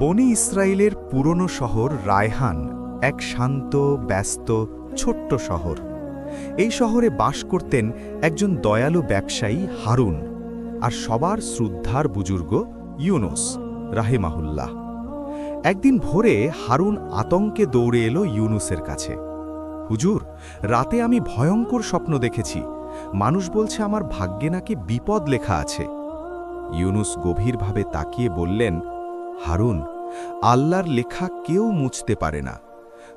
বনি ইসরায়েলের পুরনো শহর রায়হান, এক শান্ত, ব্যস্ত, ছোট্ট শহর। এই শহরে বাস করতেন একজন দয়ালু ব্যবসায়ী হারুন আর সবার শ্রদ্ধার বুজুর্গ ইউনুস, রাহেমাহুল্লাহ। একদিন ভোরে হারুন আতঙ্কে দৌড়ে এলো ইউনুসের কাছে। হুজুর, রাতে আমি ভয়ঙ্কর স্বপ্ন দেখেছি। মানুষ বলছে আমার ভাগ্যে নাকি বিপদ লেখা আছে। ইউনুস গভীরভাবে তাকিয়ে বললেন হারুন, আল্লাহর লেখা কেউ মুছতে পারে না।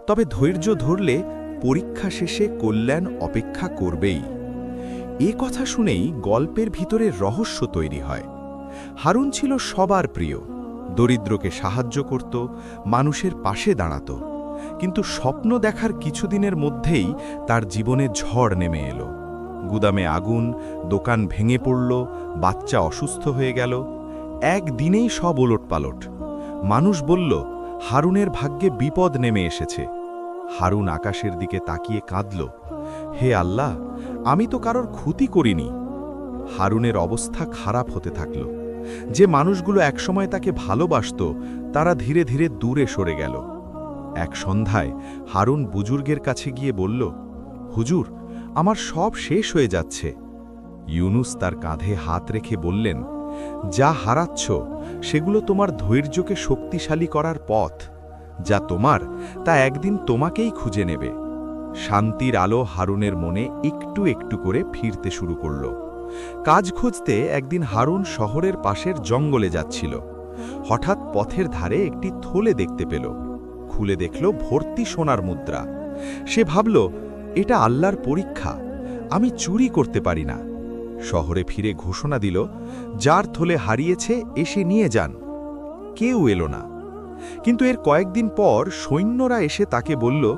তবে ধৈর্য ধরলে পরীক্ষা শেষে কল্যাণ অপেক্ষা করবেই। এ কথা শুনেই গল্পের ভিতরে রহস্য তৈরি হয়। হারুন ছিল সবার প্রিয়। দরিদ্রকে সাহায্য করত, মানুষের পাশে দাঁড়াত। কিন্তু স্বপ্ন দেখার কিছুদিনের মধ্যেই তার জীবনে ঝড় নেমে এলো। গুদামে আগুন, দোকান ভেঙে পড়ল, বাচ্চা অসুস্থ হয়ে গেল। একদিনেই সব ওলটপালট। মানুষ বলল, হারুনের ভাগ্যে বিপদ নেমে এসেছে। হারুন আকাশের দিকে তাকিয়ে কাঁদল, হে আল্লাহ, আমি তো কারোর ক্ষতি করিনি। হারুনের অবস্থা খারাপ হতে থাকল। যে মানুষগুলো একসময় তাকে ভালোবাসত, তারা ধীরে ধীরে দূরে সরে গেল। এক সন্ধ্যায় হারুন বুজুর্গের কাছে গিয়ে বলল, হুজুর, আমার সব শেষ হয়ে যাচ্ছে। ইউনুস তার কাঁধে হাত রেখে বললেন যা হারাচ্ছ, সেগুলো তোমার ধৈর্যকে শক্তিশালী করার পথ, যা তোমার, তা একদিন তোমাকেই খুঁজে নেবে। শান্তির আলো হারুনের মনে একটু একটু করে ফিরতে শুরু করল। কাজ খুঁজতে একদিন হারুন শহরের পাশের জঙ্গলে যাচ্ছিল। হঠাৎ পথের ধারে একটি থলে দেখতে পেল। খুলে দেখল ভর্তি সোনার মুদ্রা। সে ভাবল, এটা আল্লাহর পরীক্ষা। আমি চুরি করতে পারি না। শহরে ফিরে ঘোষণা দিল, যার থলে হারিয়েছে এসে নিয়ে যান। কেউ এলো না। কিন্তু এর কয়েকদিন পর সৈন্যরা এসে তাকে বলল,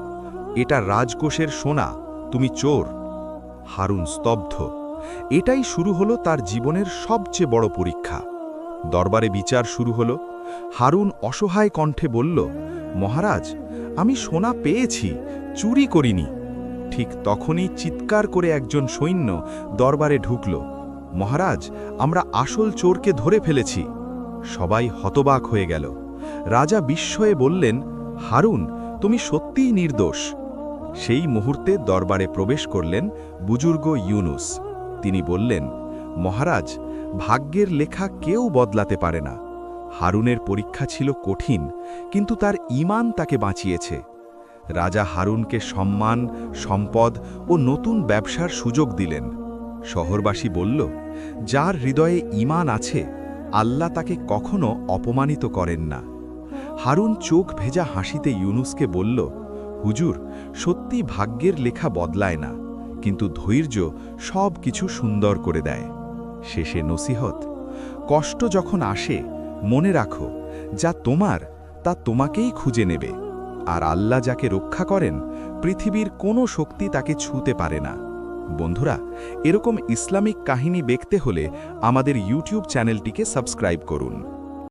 এটা রাজকোষের সোনা, তুমি চোর। হারুন স্তব্ধ। এটাই শুরু হলো তার জীবনের সবচেয়ে বড় পরীক্ষা। দরবারে বিচার শুরু হলো। হারুন অসহায় কণ্ঠে বলল, মহারাজ, আমি সোনা পেয়েছি, চুরি করিনি। ঠিক তখনই চিৎকার করে একজন সৈন্য দরবারে ঢুকল। মহারাজ, আমরা আসল চোরকে ধরে ফেলেছি। সবাই হতবাক হয়ে গেল। রাজা বিস্ময়ে বললেন, হারুন, তুমি সত্যিই নির্দোষ। সেই মুহূর্তে দরবারে প্রবেশ করলেন বুজুর্গ ইউনুস। তিনি বললেন, মহারাজ, ভাগ্যের লেখা কেউ বদলাতে পারে না। হারুনের পরীক্ষা ছিল কঠিন, কিন্তু তার ঈমান তাকে বাঁচিয়েছে। রাজা হারুনকে সম্মান, সম্পদ ও নতুন ব্যবসার সুযোগ দিলেন। শহরবাসী বলল, যার হৃদয়ে ঈমান আছে, আল্লাহ তাকে কখনো অপমানিত করেন না। হারুন চোখ ভেজা হাসিতে ইউনুসকে বলল, হুজুর, সত্যি ভাগ্যের লেখা বদলায় না, কিন্তু ধৈর্য সব কিছু সুন্দর করে দেয়। শেষে নসিহত, কষ্ট যখন আসে, মনে রাখো, যা তোমার, তা তোমাকেই খুঁজে নেবে। আর আল্লাহ যাকে রক্ষা করেন, পৃথিবীর কোনো শক্তি তাকে ছুঁতে পারে না। বন্ধুরা, এরকম ইসলামিক কাহিনী দেখতে হলে আমাদের ইউটিউব চ্যানেলটিকে সাবস্ক্রাইব করুন।